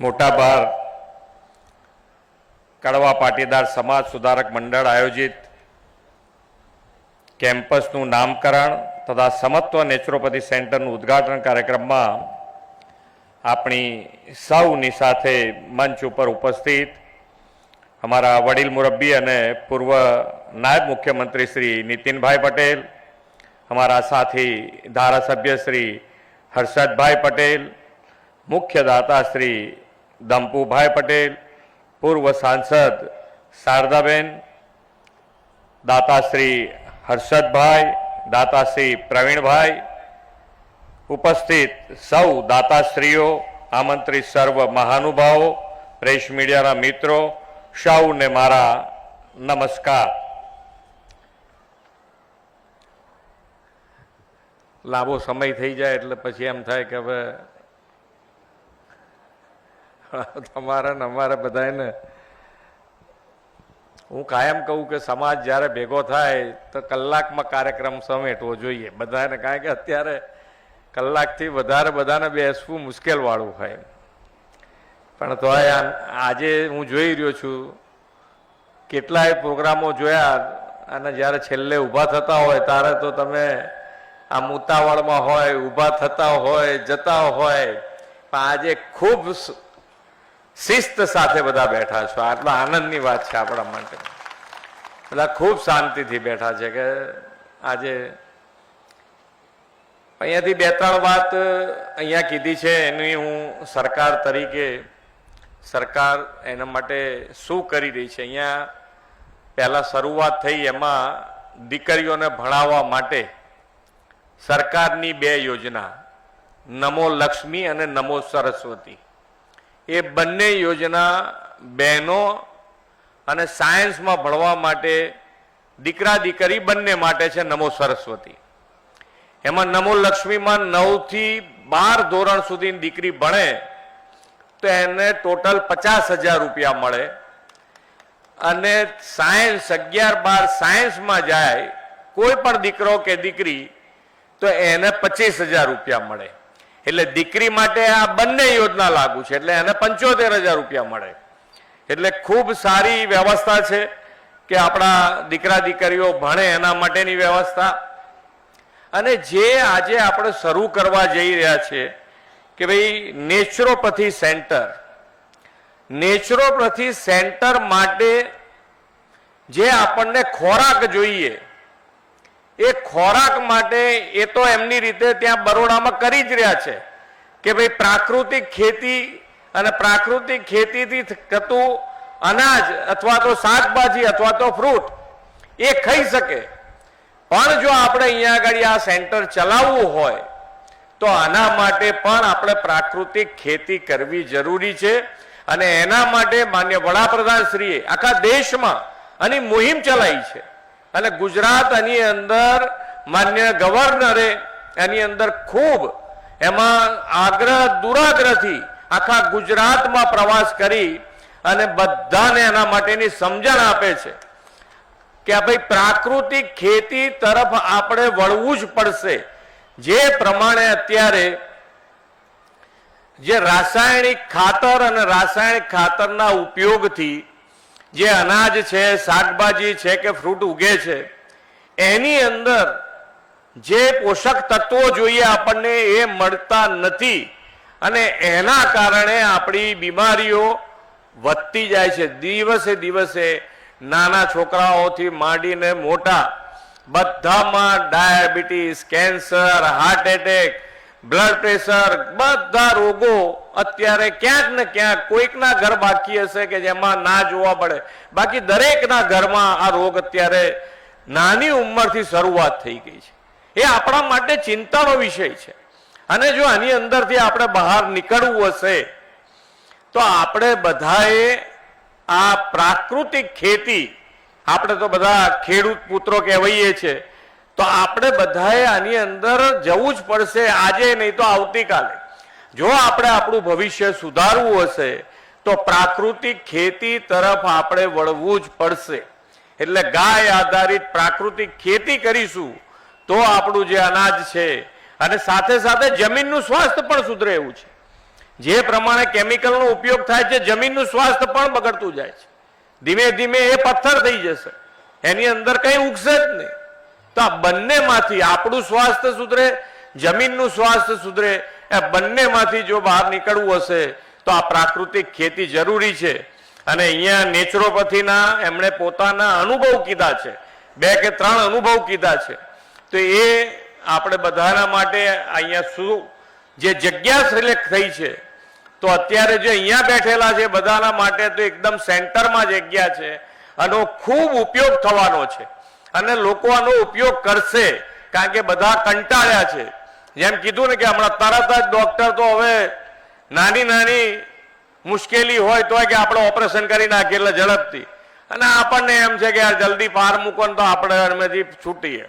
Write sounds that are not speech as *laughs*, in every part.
મોટાભાર કડવા પાટીદાર સમાજ સુધારક મંડળ આયોજિત કેમ્પસનું નામકરણ તથા સમત્વ નેચરોપેથી સેન્ટરનું ઉદ્ઘાટન કાર્યક્રમમાં આપણી સૌની સાથે મંચ ઉપર ઉપસ્થિત અમારા વડીલ મુરબ્બી અને પૂર્વ નાયબ મુખ્યમંત્રી શ્રી નીતિનભાઈ પટેલ, અમારા સાથી ધારાસભ્ય શ્રી હર્ષદભાઈ પટેલ, મુખ્ય શ્રી દંપુભાઈ પટેલ, પૂર્વ સાંસદ શારદાબેન, દાતાશ્રી હર્ષદભાઈ, દાતાશ્રી પ્રવીણભાઈ, ઉપસ્થિત સૌ દાતાશ્રીઓ, આમંત્રિત સર્વ મહાનુભાવો, પ્રેસ મીડિયાના મિત્રો, સૌને મારા નમસ્કાર. લાંબો સમય થઈ જાય એટલે પછી એમ થાય કે હવે *laughs* તમારા ને અમારે બધાને હું કાયમ કહું કે સમાજ જ્યારે ભેગો થાય તો કલાકમાં કાર્યક્રમ સમેટવો જોઈએ. બધાને કારણ કે અત્યારે કલાકથી વધારે બધાને બેસવું મુશ્કેલ વાળું હોય. પણ તો આજે હું જોઈ રહ્યો છું, કેટલાય પ્રોગ્રામો જોયા અને જ્યારે છેલ્લે ઊભા થતા હોય ત્યારે તો તમે આ ઉતાવળમાં હોય, ઊભા થતા હોય, જતા હોય. પણ આજે ખૂબ શિસ્ત સાથે બધા બેઠા છો. આટલા આનંદની વાત છે આપણા માટે. બધા ખૂબ શાંતિથી બેઠા છે કે આજે અહીંયાથી બે ત્રણ વાત અહીંયા કીધી છે. એની હું સરકાર તરીકે સરકાર એના માટે શું કરી રહી છે? અહીંયા પહેલા શરૂઆત થઈ એમાં દીકરીઓને ભણાવવા માટે સરકારની બે યોજના, નમો લક્ષ્મી અને નમો સરસ્વતી. એ બંને યોજના બહેનો અને સાયન્સમાં ભણવા માટે દીકરા દીકરી બંને માટે છે નમો સરસ્વતી. એમાં નમો લક્ષ્મીમાં નવથી બાર ધોરણ સુધી દીકરી ભણે તો એને ટોટલ પચાસ હજાર રૂપિયા મળે. અને સાયન્સ અગિયાર બાર સાયન્સમાં જાય કોઈ પણ દીકરો કે દીકરી તો એને પચીસ હજાર રૂપિયા મળે. એટલે દીકરી માટે આ બંને યોજના લાગુ છે, એટલે એને પંચોતેર હજાર રૂપિયા મળે. એટલે ખૂબ સારી વ્યવસ્થા છે કે આપણા દીકરા દીકરીઓ ભણે એના માટેની વ્યવસ્થા. અને જે આજે આપણે શરૂ કરવા જઈ રહ્યા છીએ કે ભાઈ નેચરોપથી સેન્ટર. નેચરોપથી સેન્ટર માટે જે આપણને ખોરાક જોઈએ એ ખોરાક માટે એ તો એમની રીતે ત્યાં બરોડામાં કરી જ રહ્યા છે કે ભાઈ પ્રાકૃતિક ખેતી અને પ્રાકૃતિક ખેતીથી થતું અનાજ અથવા તો શાકભાજી અથવા તો ફ્રૂટ એ ખાઈ શકે. પણ જો આપણે અહીંયા આગળ આ સેન્ટર ચલાવવું હોય, તો આના માટે પણ આપણે પ્રાકૃતિક ખેતી કરવી જરૂરી છે અને એના માટે માન્ય વડાપ્રધાન શ્રીએ આખા દેશમાં આની મુહિમ ચલાવી છે. અને ગુજરાત એની અંદર માન્ય ગવર્નરે એની અંદર ખૂબ એમાં આગ્રહ, દુરાગ્રહથી આખા ગુજરાતમાં પ્રવાસ કરી અને બધાને એના માટેની સમજણ આપે છે કે ભાઈ પ્રાકૃતિક ખેતી તરફ આપણે વળવું જ પડશે. જે પ્રમાણે અત્યારે જે રાસાયણિક ખાતર અને રાસાયણિક ખાતરના ઉપયોગથી જે અનાજ છે, શાકભાજી છે કે ફ્રૂટ ઉગે છે, એની અંદર જે પોષક તત્વો જોઈએ આપણને એ મળતા નથી અને એના કારણે આપણી બીમારીઓ વધતી જાય છે. દિવસે દિવસે નાના છોકરાઓથી માંડીને મોટા, બધામાં diabetes, cancer, heart attack blood pressure બધા રોગો અત્યારે ક્યાંક ને ક્યાંક કોઈકના ઘર બાકી હશે કે જેમાં ના જોવા પડે બાકી દરેકના ઘરમાં આ રોગ અત્યારે નાની ઉંમરથી શરૂઆત થઈ ગઈ છે. એ આપણા માટે ચિંતાનો વિષય છે. અને જો આની અંદરથી આપણે બહાર નીકળવું હશે, તો આપણે બધાએ આ પ્રાકૃતિક ખેતી, આપણે તો બધા ખેડૂત પુત્રો કહેવાઈએ છે તો આપણે બધાએ આની અંદર જવું જ પડશે. આજે નહીં તો આવતીકાલે. જો આપણે આપણું ભવિષ્ય સુધારવું હશે, તો પ્રાકૃતિક ખેતી તરફ આપણે વળવું જ પડશે. એટલે ગાય આધારિત પ્રાકૃતિક ખેતી કરીશું, તો આપણું જે અનાજ છે, અને સાથે સાથે જમીનનું સ્વાસ્થ્ય પણ સુધરે એવું છે. જે પ્રમાણે કેમિકલનો ઉપયોગ થાય છે, જમીનનું સ્વાસ્થ્ય પણ બગડતું જાય છે. ધીમે ધીમે એ પથ્થર થઈ જશે. એની અંદર કંઈ ઉગશે જ નહીં. તો આ બંનેમાંથી આપણું સ્વાસ્થ્ય સુધરે, જમીનનું સ્વાસ્થ્ય સુધરે, એ બંનેમાંથી જો બહાર નીકળવું હશે, તો આ પ્રાકૃતિક ખેતી જરૂરી છે. અને અહીંયા નેચરોપથીના એમણે પોતાના અનુભવ કીધા છે. બે કે ત્રણ અનુભવ કીધા છે. તો એ આપણે બધાના માટે અહીંયા શું જે જગ્યા સિલેક્ટ થઈ છે, તો અત્યારે જે અહીંયા બેઠેલા છે બધાના માટે તો એકદમ સેન્ટરમાં જગ્યા છે. આનો ખૂબ ઉપયોગ થવાનો છે. અને લોકો આનો ઉપયોગ કરશે, કારણ કે બધા કંટાળ્યા છે. જેમ કીધું ને કે હમણાં તરત જ ડોક્ટર તો હવે નાની નાની મુશ્કેલી હોય તો કે આપણે ઓપરેશન કરી નાખીએ એટલે ઝડપથી. અને આપણને એમ છે કે યાર જલ્દી પાર મૂકો તો આપણે એમાંથી છૂટીએ.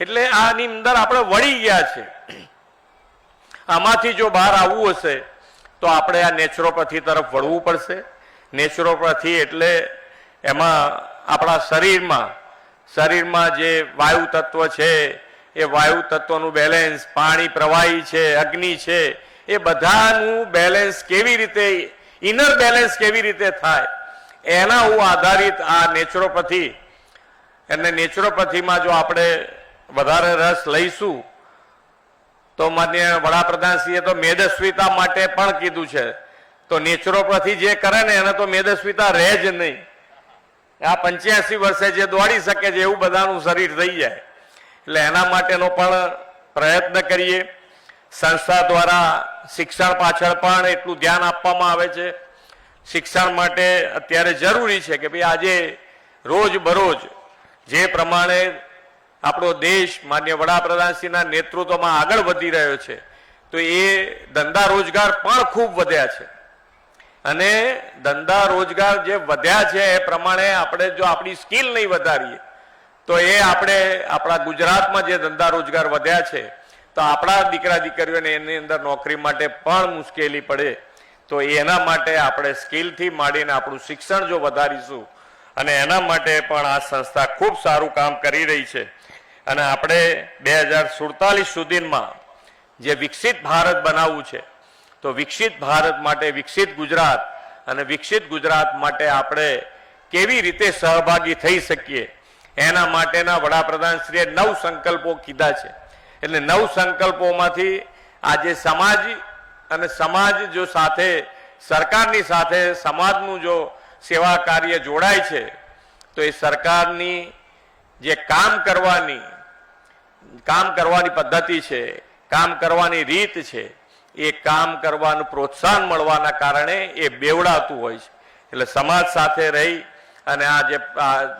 એટલે આની અંદર આપણે વળી ગયા છે. આમાંથી જો બહાર આવવું હશે, તો આપણે આ નેચરોપેથી તરફ વળવું પડશે. નેચરોપેથી એટલે એમાં આપણા શરીરમાં શરીરમાં જે વાયુ તત્વ છે, એ વાયુ તત્વનું બેલેન્સ પાણી, પ્રવાહી છે, અગ્નિ છે, એ બધાનું બેલેન્સ કેવી રીતે ઇનર બેલેન્સ કેવી રીતે થાય, એના હું આધારિત આ નેચરોપથી અને નેચરોપથીમાં જો આપણે વધારે રસ લઈશું, તો માન્ય વડાપ્રધાનશ્રીએ તો મેદસ્વીતા માટે પણ કીધું છે. તો નેચરોપથી જે કરે ને, એને તો મેદસ્વીતા રહે જ નહીં. આ પંચ્યાસી વર્ષે જે દોડી શકે છે એવું બધાનું શરીર થઈ જાય. એટલે એના માટેનો પણ પ્રયત્ન કરીએ. સંસ્થા દ્વારા શિક્ષણ પાછળ પણ એટલું ધ્યાન આપવામાં આવે છે. શિક્ષણ માટે અત્યારે જરૂરી છે કે ભાઈ આજે રોજ બરોજ જે પ્રમાણે આપણો દેશ માન્ય વડાપ્રધાનશ્રીના નેતૃત્વમાં આગળ વધી રહ્યો છે, તો એ ધંધા રોજગાર પણ ખૂબ વધ્યા છે. અને ધંધા રોજગાર જે વધ્યા છે એ પ્રમાણે આપણે જો આપણી સ્કિલ નહીં વધારીએ, તો એ આપણે આપણા ગુજરાતમાં જે ધંધા રોજગાર વધ્યા છે, તો આપણા દીકરા દીકરીઓને એની અંદર નોકરી માટે પણ મુશ્કેલી પડે. તો એના માટે આપણે સ્કિલથી માંડીને આપણું શિક્ષણ જો વધારીશું, અને એના માટે પણ આ સંસ્થા ખૂબ સારું કામ કરી રહી છે. અને આપણે બે હજાર સુડતાલીસ સુધીમાં જે વિકસિત ભારત બનાવવું છે તો વિકસિત ભારત માટે વિકસિત ગુજરાત અને વિકસિત ગુજરાત માટે આપણે કેવી રીતે સહભાગી થઈ શકીએ? એના માટેના વડાપ્રધાનશ્રીએ નવ સંકલ્પો કીધા છે. એટલે નવ સંકલ્પોમાંથી આજે સમાજ અને સમાજ જો સાથે, સરકારની સાથે સમાજનું જો સેવા કાર્ય જોડાય છે, તો એ સરકારની જે કામ કરવાની કામ કરવાની પદ્ધતિ છે, કામ કરવાની રીત છે એ કામ કરવાનું પ્રોત્સાહન મળવાના કારણે એ બેવડાતું હોય છે. એટલે સમાજ સાથે રહી અને આ જે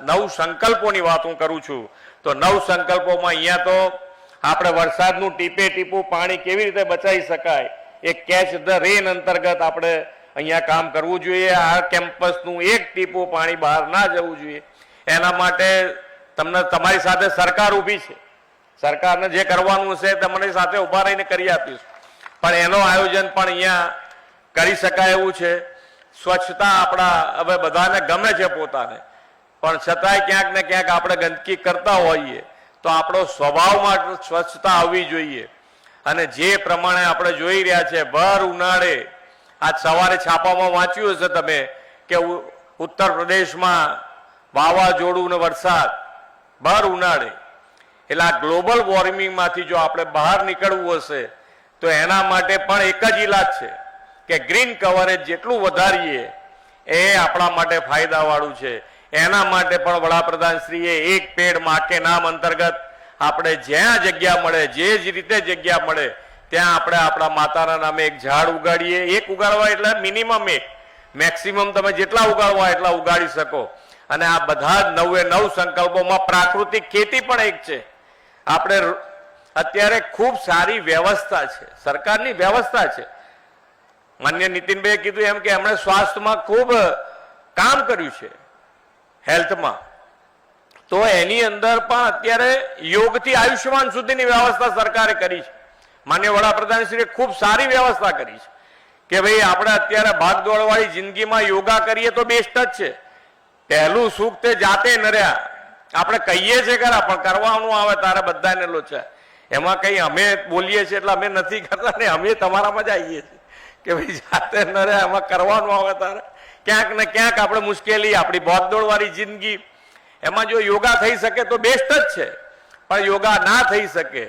નવ સંકલ્પોની વાત હું કરું છું, તો નવ સંકલ્પોમાં અહીંયા તો આપણે વરસાદનું ટીપે ટીપું પાણી કેવી રીતે બચાવી શકાય, એ કેચ ધ રેન અંતર્ગત આપણે અહીંયા કામ કરવું જોઈએ, આ કેમ્પસનું એક ટીપું પાણી બહાર ના જવું જોઈએ. એના માટે તમને, તમારી સાથે સરકાર ઊભી છે. સરકારને જે કરવાનું છે તમારી સાથે ઊભા રહીને કરી આપીશું. પણ એનો આયોજન પણ અહીંયા કરી શકાય એવું છે. સ્વચ્છતા આપણા, હવે બધાને ગમે છે પોતાને. પણ છતાંય ક્યાંક ને ક્યાંક આપણે ગંદકી કરતા હોઈએ તો આપણો સ્વભાવમાં સ્વચ્છતા આવવી જોઈએ. અને જે પ્રમાણે આપણે જોઈ રહ્યા છે, ભર ઉનાળે. આજ સવારે છાપામાં વાંચ્યું હશે તમે કે ઉત્તર પ્રદેશમાં વાવાઝોડું ને વરસાદ, ભર ઉનાળે. એટલે આ ગ્લોબલ વોર્મિંગમાંથી જો આપણે બહાર નીકળવું હશે તો એના માટે પણ એક જ ઈલાજ છે કે ગ્રીન કવરેજ જેટલું વધારીએ એ આપણા માટે ફાયદાવાળું છે. એના માટે પણ વડાપ્રધાનશ્રીએ એક પેડમાં કે નામ અંતર્ગત આપણે જ્યાં જગ્યા મળે, જે જ રીતે જગ્યા મળે, ત્યાં આપણે આપણા માતાના નામે એક ઝાડ ઉગાડીએ. એક ઉગાડવા એટલે મિનિમમ એક. મેક્સિમમ તમે જેટલા ઉગાડવા એટલા ઉગાડી શકો. અને આ બધા જ નવે નવ સંકલ્પોમાં પ્રાકૃતિક ખેતી પણ એક છે. આપણે અત્યારે ખૂબ સારી વ્યવસ્થા છે. સરકારની વ્યવસ્થા છે. માન્ય નીતિનભાઈએ કીધું એમ કે એમણે સ્વાસ્થ્યમાં ખૂબ કામ કર્યું છે, હેલ્થમાં. તો એની અંદર પણ અત્યારે યોગથી આયુષ્યમાન સુધીની વ્યવસ્થા સરકારે કરી છે. માન્ય વડાપ્રધાનશ્રીએ ખૂબ સારી વ્યવસ્થા કરી છે કે ભાઈ આપણે અત્યારે ભાગદોડવાળી જિંદગીમાં યોગા કરીએ તો બેસ્ટ જ છે. પહેલું સુખ તે જાતે નર્યા. આપણે કહીએ છીએ ખરા, પણ કરવાનું આવે, તારે બધાને લો છે. એમાં કઈ અમે બોલીએ છીએ એટલે અમે નથી કરતા ને અમે તમારામાં જ આવીએ છીએ. કે ભાઈ, જાતે ન રહે એમાં કરવાનું આવે તારે. ક્યાંક ને ક્યાંક આપણે મુશ્કેલી, આપણી ભાગદોડવાળી જિંદગી. એમાં જો યોગા થઈ શકે તો બેસ્ટ જ છે. પણ યોગા ના થઈ શકે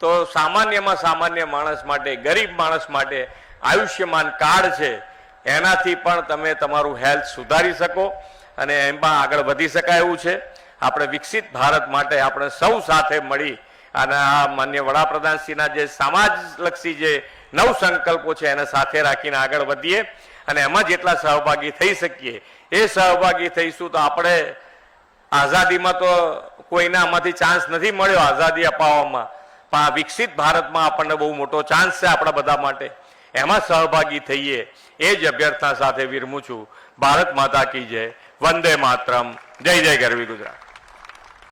તો સામાન્યમાં સામાન્ય માણસ માટે, ગરીબ માણસ માટે આયુષ્યમાન કાર્ડ છે. એનાથી પણ તમે તમારું હેલ્થ સુધારી શકો અને એમાં આગળ વધી શકાય એવું છે. આપણે વિકસિત ભારત માટે આપણે સૌ સાથે મળી અને આ માન્ય વડાપ્રધાનશ્રીના જે સમાજલક્ષી જે નવ સંકલ્પો છે એને સાથે રાખીને આગળ વધીએ અને એમાં જેટલા સહભાગી થઈ શકીએ. એ સહભાગી થઈશું તો આપણે આઝાદીમાં તો કોઈને આમાંથી ચાન્સ નથી મળ્યો આઝાદી અપાવવામાં. પણ આ વિકસિત ભારતમાં આપણને બહુ મોટો ચાન્સ છે આપણા બધા માટે. એમાં સહભાગી થઈએ. એ જ અભ્યર્થના સાથે વિરમું છું. ભારત માતા કી જય. વંદે માતરમ. જય જય ગરવી ગુજરાત.